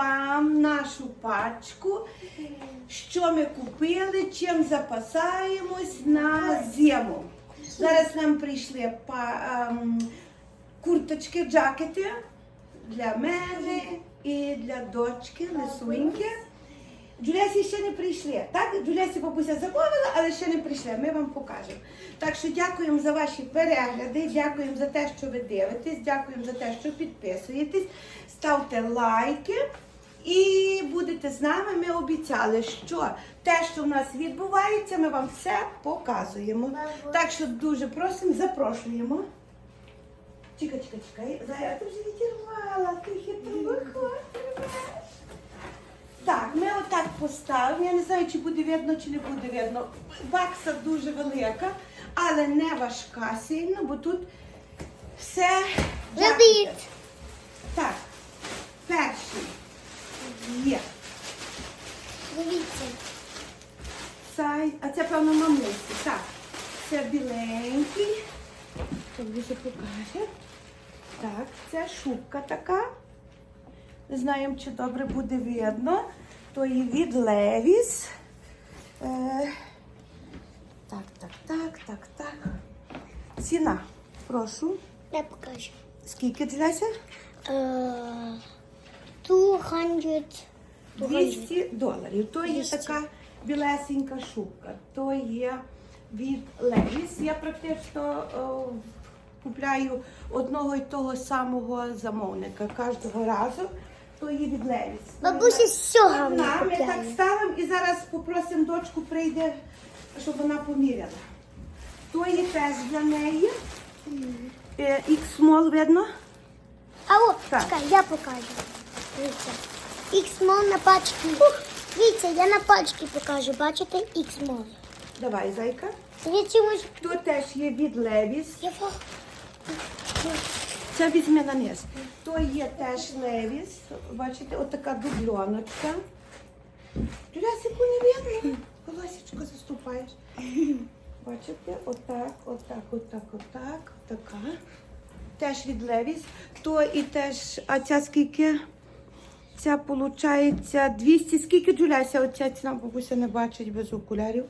вам нашу пачку, що ми купили, чим запасаємось на зиму. Зараз нам прийшли ем, курточки, джакети для мене і для дочки Лисуньки. Джулясі ще не прийшли. Так, Джулясі бабуся замовила, але ще не прийшли. Ми вам покажемо. Так що дякуємо за ваші перегляди, дякуємо за те, що ви дивитесь, дякуємо за те, що підписуєтесь, ставте лайки. І будете з нами. Ми обіцяли, що те, що в нас відбувається, ми вам все показуємо. Так що дуже просимо, запрошуємо. Чекай, чекай, чекай. Зая, ти вже відірвала, ти хитро. Так, ми отак поставимо. Я не знаю, чи буде видно, чи не буде видно. Бакса дуже велика, але не важка сильно, бо тут все. Так, перший є. Дивіться. Сай, а це певно мамусі. Так, це біленький. Тобі покаже. Так, це шубка така. Не знаємо, чи добре буде видно. То є від Левіс. Е, так, так, так, так, так. Ціна. Прошу. Я покажу. Скільки? Е, 200. 200 доларів. То є 200. така білесенька шубка. То є від Левіс. Я практично о, купляю одного і того самого замовника кожного разу. То є від Левіс. Бабуся всього Одна, ми так ставимо і зараз попросимо дочку прийде, щоб вона поміряла. То є теж для неї. Е, X-small видно? А от, чекай, я покажу. Дивіться. X-мол на пачці. Дивіться, я на пачці покажу. Бачите? X-мол. Давай, зайка. Я чомусь... То теж є від Левіс. Я Це візьме на низ. То є теж левіс. Бачите, отака дубльоночка. Тулясику не видно. Волосечко заступаєш. Бачите, отак, отак, отак, отак, така. Теж від левіс. То і теж, а ця скільки? Ця виходить 200. Скільки Джуляся? Оця ціна бабуся не бачить без окулярів.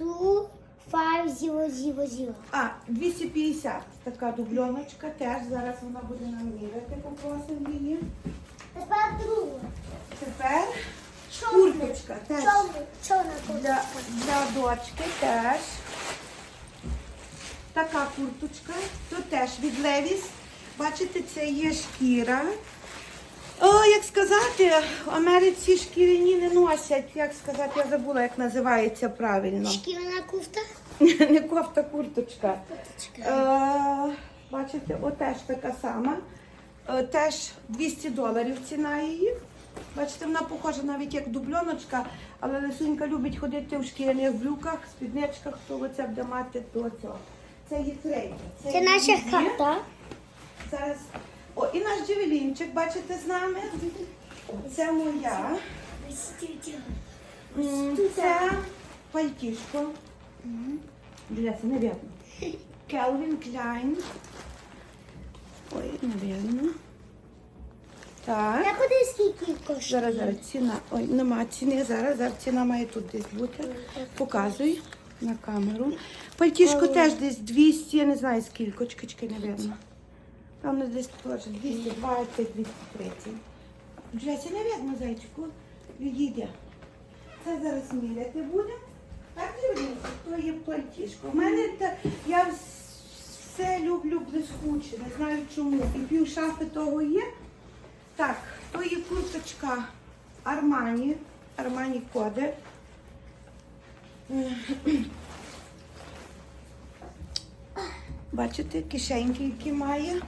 Two, five, zero, zero, zero. А, 250. Така дубльоночка теж. Зараз вона буде нам міряти, попросимо її. Тепер друга. Тепер курточка теж Чорна, чорна для, курточка. для дочки теж. Така курточка. Тут теж від Левіс. Бачите, це є шкіра. О, як сказати, в Америці шкіряні не носять. Як сказати, я забула, як називається правильно. Шкіряна кофта. Не кофта, курточка. Е, бачите, отеж така сама. Е, теж 200 доларів ціна її. Бачите, вона похожа навіть як дубльоночка, але Лисунька любить ходити в шкіряних брюках, спідничках, то оце буде мати до цього. Це є третя. Це наша її. хата. Зараз. О, і наш джевелінчик, бачите, з нами. Це моя. Це пальтішко. Дивіться, не видно. Келвін Кляйн. Ой, не видно. Так. Я куди скільки коштує? Зараз, зараз ціна. Ой, нема ціни. Зараз, зараз ціна має тут десь бути. Показуй на камеру. Пальтішко теж десь 200, я не знаю скільки, чекай, чекай, не видно. Певно, десь теж 220, 230. Джесі, не видно, зайчику. Відійде. Це зараз міряти буде. Так, Юрінко, то є пальтішко. У мене та, я все люблю блискуче, не знаю чому. І пів шафи того є. Так, то є курточка Армані, Армані Коде. Бачите, кишеньки, які має.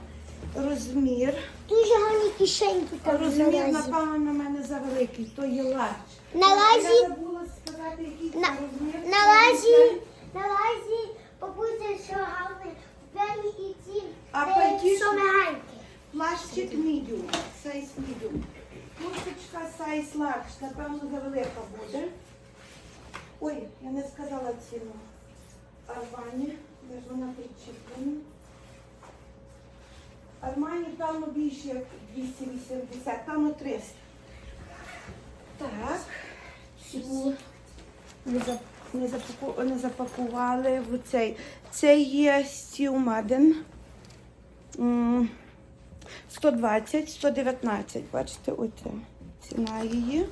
Розмір. Дуже гарні кишеньки там Розмір, напевно, на мене завеликий, то є ларч. На лазі- Я забула сказати, який На, розмір. на лазі, на лазі, бабуся, що гарне, купляли і ці, А мягенькі. Пластик medium, сайз medium. Курточка сайз large, напевно, завелика буде. Ой, я не сказала ціну. Арвані, де ж вона причіплена. Армані певно більше як 280, певно 300. Так. Цю не, запаку- не запакували в цей. Це є Стів Маден. 120, 119, бачите, оце ціна її.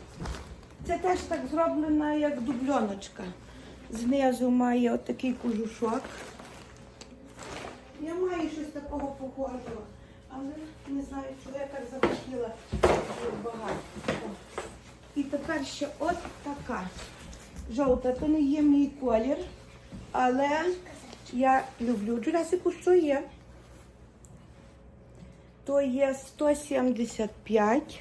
Це теж так зроблена, як дубльоночка. Знизу має отакий кожушок. Я маю щось такого похожого, але не знаю, чого я так захотіла багато. І тепер ще от така. Жовта, то не є мій колір, але я люблю Джурасику, що є. То є 175.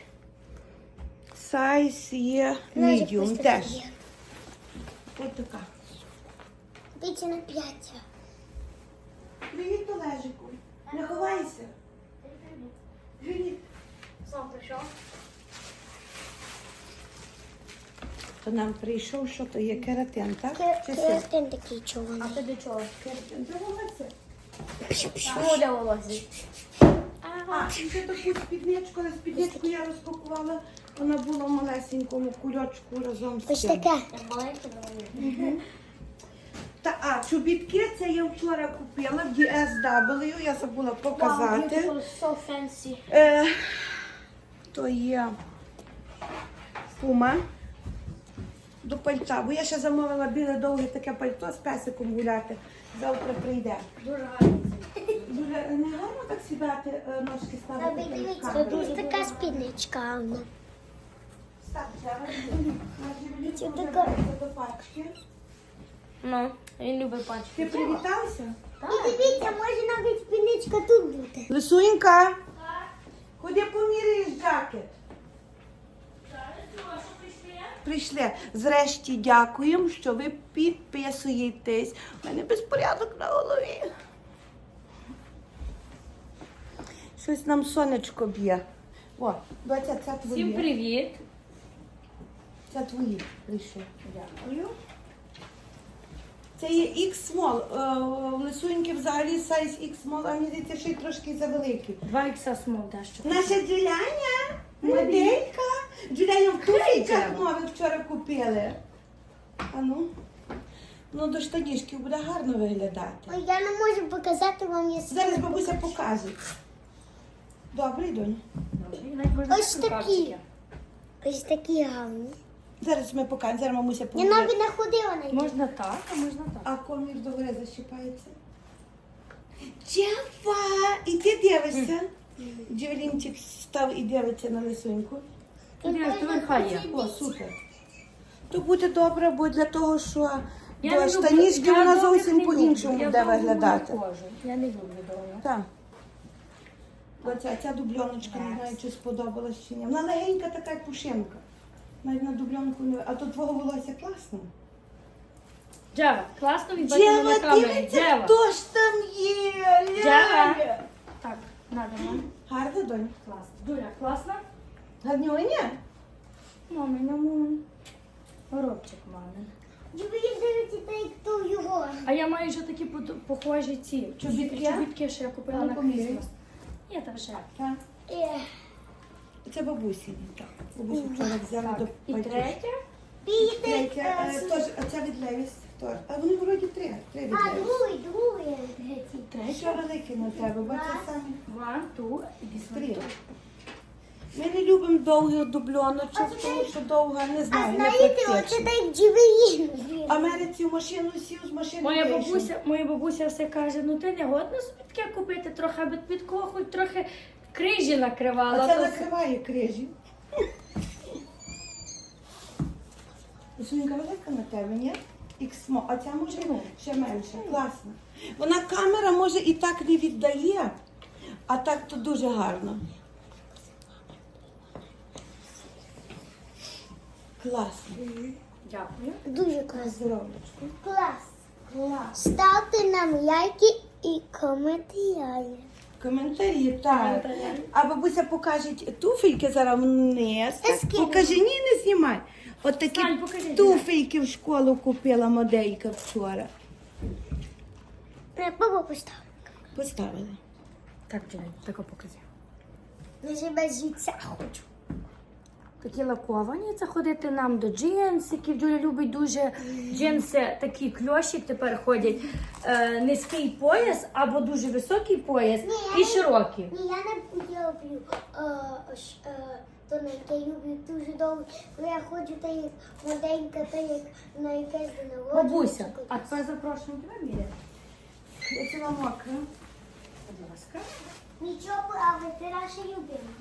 Сайз є medium теж. Ось така. Дивіться на п'ять. Привіт, Олежику. Не ховайся. Привіт. Сам прийшов. То нам прийшов, що то є кератин, так? Чи це? Кератин такий чорний. Це до чого? Кератин. Це волосся. Для волосся? А, і ще таку спідничку, але спідничку я розпакувала. Вона була в малесенькому кульочку разом з Ось цим. таке. Волосся. Та, а, чобітки це я вчора купила в DSW, я забула показати. Wow, so fancy. Е, то є пума до пальта. Бо я ще замовила біле довге таке пальто з песиком гуляти. Завтра прийде. Дуже. Дуже не гарно так сідати, е, ножки ставити. Дивіться, ось така спідничка. Анна. Став, треба. Це Дуже така- гарно. Ну, він любить пачки. Ти привітався? І дивіться, може навіть спідничка тут бути. Лисунька, ходи поміряєш джакет. Прийшли. Зрешті дякуємо, що ви підписуєтесь. У мене безпорядок на голові. Щось нам сонечко б'є. О, доця, це твої. Всім привіт. Це твої прийшли. Дякую. Це є X-Small. Е, В лисуньки взагалі сайз X-Small, а мені здається, ще й трошки завеликий. Два ікса смол дещо. Наша Джуляня, моделька. Джуляня в туфельках нових вчора купили. А ну. Ну, до штанішків буде гарно виглядати. Ой, я не можу показати вам я Зараз бабуся покаже. Добре, донь. Навіть можна Ось такі. Ось такі гарні. Зараз ми покажемо, зараз мамуся Я поміє. навіть не ходила на них. Можна так, а можна так. А комір догори защіпається. Джефа! І ти дивишся. Джевелінчик став і дивиться на лисуньку. Є. О, супер. То буде добре, бо для того, що Я до не люблю- штанішки я вона довгих зовсім не по-іншому люблю. буде виглядати. Я не люблю довго. Так. Оця ця дубльоночка, не знаю, чи сподобалась чи ні. Вона легенька така як пушинка. Навіть на дубльонку не. А то твого волосся класно. Джева, класно він бачить на камері. дивіться, Джева. хто ж там є? Джева. Ляля. Так, надо нам. Гарно, донь. Класно. Дуля, класно? Гарнюня? Мамі, ну, горобчик та як то його. А я маю вже такі под- похожі ці Чобітки? чобітки, що я купила на. Крісмас. Ні, та вже. Так. Е, Це бабусі. Так. Бабусі вчора взяла Так, до і батьків. третє. Третя, е, тож, а ця від Левіс. А вони вроді три. Три від А, Левіс. другий, другий. третій. Що велике на тебе? Бачиш самі. One, two, і Три. two. Ми не любимо довгих дубльоночок, тому що довга, не А знаю, не знаєте, оце практично. так джевелін. В Америці в машину сів, з машини Моя вийшов. бабуся, моя бабуся все каже, ну ти не годна собі таке купити трохи, аби під хоч трохи крижі накривала. А це то накриває крижі. Сумка велика на тебе, ні? Іксмо. А ця може ще менше. Класно. Вона камера може і так не віддає, а так то дуже гарно. Класно. Дякую. Дуже класно. Клас. Клас. Ставте нам лайки і коментарі. Коментарі, так. А бабуся покаже туфельки зараз вниз. Покажи, ні, не знімай. От такі Сань, покажи, туфельки в школу купила моделька вчора. Баба поставила. Поставили. Так, Джей, тако покажи. Не без життя хочу. Такі лаковані. Це ходити нам до джинсиків. Джуля любить дуже джинси, такі кльоші тепер ходять. Е, низький пояс або дуже високий пояс і широкі. Ні, я не люблю е, ш- е, тоненьке, я люблю дуже довго. Коли я ходжу та як маленька, та як на якесь день народження. Бабуся, чи а тепер запрошуємо тебе міряти. Я ціла мокра. Будь ласка. Нічого, але ти наша любима.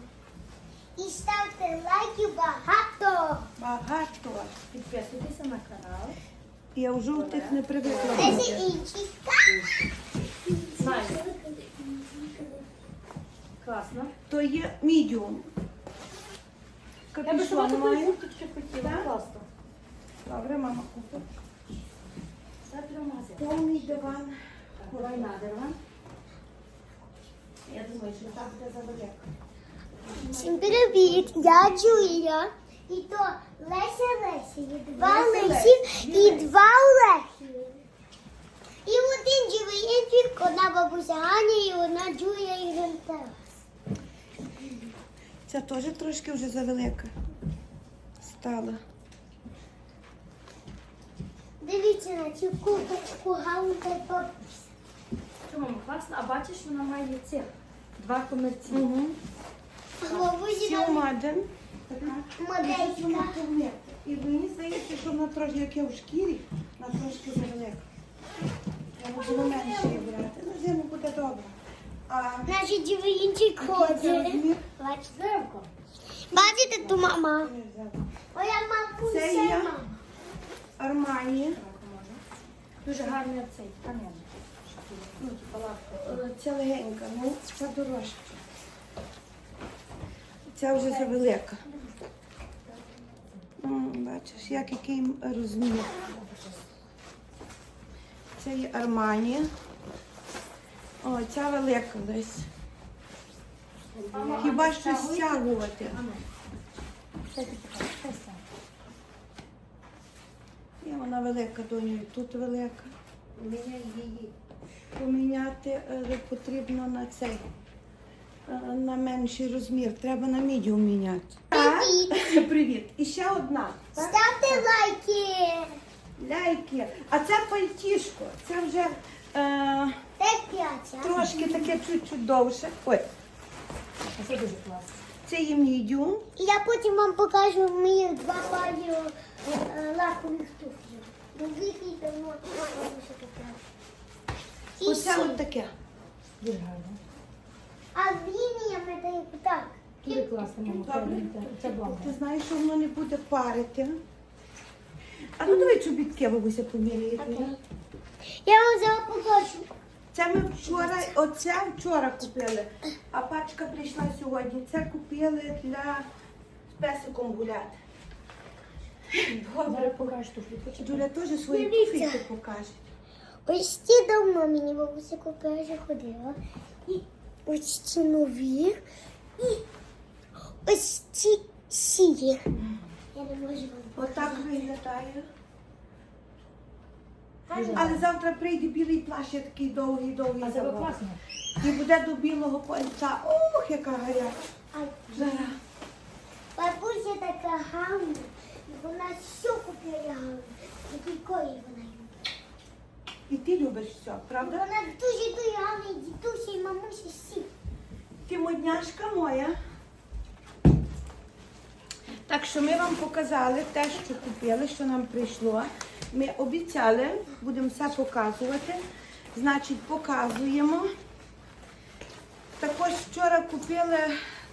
І ставте лайки багато. Багато. Підписуйтеся на канал. Я в жовтих не привикла. Це бути. інші. Знаю. Класно. То є мідіум. Я би сама Капюшон такої курточки хотіла. Так? Класно. Добре, мама купить. Це. Повний диван. Давай на диван. Я думаю, що так буде завелико. Всім привіт, я Джулія. І то Леся Лесі, і два Леся Лесі, і два Олехи. І один живий іншик, одна бабуся Аня, і одна Джулія і Тарас. Ця теж трошки вже завелика. Стала. Дивіться на цю курточку Галка і бабуся. Чому класно? А бачиш, вона має цих два комерці. Угу. Сілмаден. моделька. І мені здається, що вона трошки, як я в шкірі, вона трошки завелика. Я можу менше її брати. На зиму буде добре. А Наші це ходить. розмір Бачите? Ту мама. Моя мамка Це це мама. Армані. Дуже гарний цей. Ну, типа лапка. Е, легенька, ну це дорожче. Ця вже завелика. Бачиш, як який розмір. Це є Армані. О, ця велика десь. Хіба що стягувати. Є вона велика, доню, і тут велика. її. Поміняти е, потрібно на цей, на менший розмір. Треба на мідіум міняти. Привіт. Привіт. І ще одна. Так? Ставте лайки. Ляйки. А це пальтішко. Це вже е, Це п'ятя. трошки таке чуть-чуть довше. Ой, А Це дуже класно. це є мідіум. І я потім вам покажу мої два парі е, лакових туфлів. І давно. І Оце от таке. Дуже гарно. А з лініями як так. Дуже класно, мама. Це блага. Ти знаєш, що воно не буде парити. А ну давай чобітки, бабуся, поміряє. Я вам зараз покажу. Це ми вчора, оце вчора купили, а пачка прийшла сьогодні. Це купили для з песиком гуляти. Добре. Покажеш туфлі. Джуля теж свої Дивіться. туфлі покаже. Ось ці давно мені бабуся купила, я вже ходила. І ось ці нові. І ось ці сірі. Я не можу вам. Отак виглядає. Але завтра прийде білий плащ, я такий довгий, довгий А це класно. І буде до білого пальця. Ох, яка гаряча. Жара. Бабуся така гарна. Вона все купила гарно. Якої вона любить. І ти любиш все, правда? Вона дуже дуже гарна, і дідуся, і мамуся всі. Ти модняшка моя. Так що ми вам показали те, що купили, що нам прийшло. Ми обіцяли, будемо все показувати. Значить, показуємо. Також вчора купили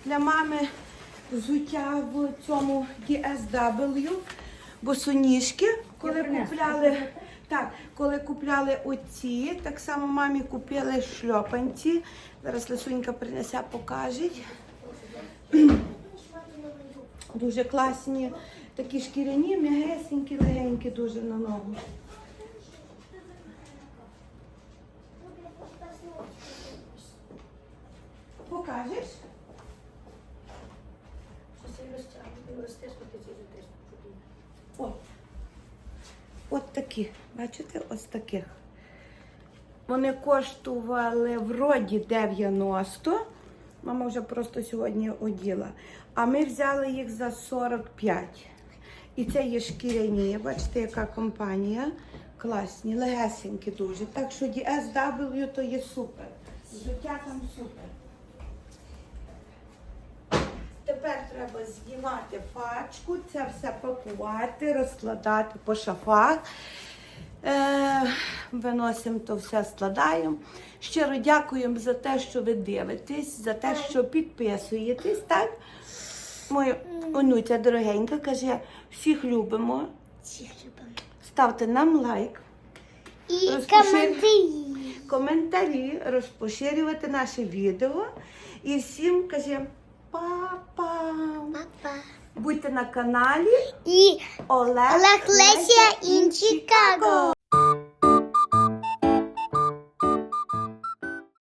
для мами взуття в цьому DSW, босоніжки, коли купляли. Так, коли купляли оці, так само мамі купили шльопанці. Зараз Лисунька принесе, покаже. Дуже класні, такі шкіряні, м'ягесенькі, легенькі дуже на ногу. Покажеш? От. От такі. Бачите, ось таких. Вони коштували вроді 90. Мама вже просто сьогодні оділа. А ми взяли їх за 45. І це є шкіряні. Бачите, яка компанія. Класні, легесенькі дуже. Так що DSW то є супер. Життя там супер. Тепер треба знімати пачку, це все пакувати, розкладати по шафах. Е, виносимо то все, складаємо. Щиро дякуємо за те, що ви дивитесь, за те, що підписуєтесь. Так? Моя онуця дорогенька каже, всіх любимо. Всіх любимо. Ставте нам лайк, І коментарі. коментарі, розпоширювати наше відео. І всім каже па-па. Папа. Будьте на каналі І Олег, Леся in Chicago.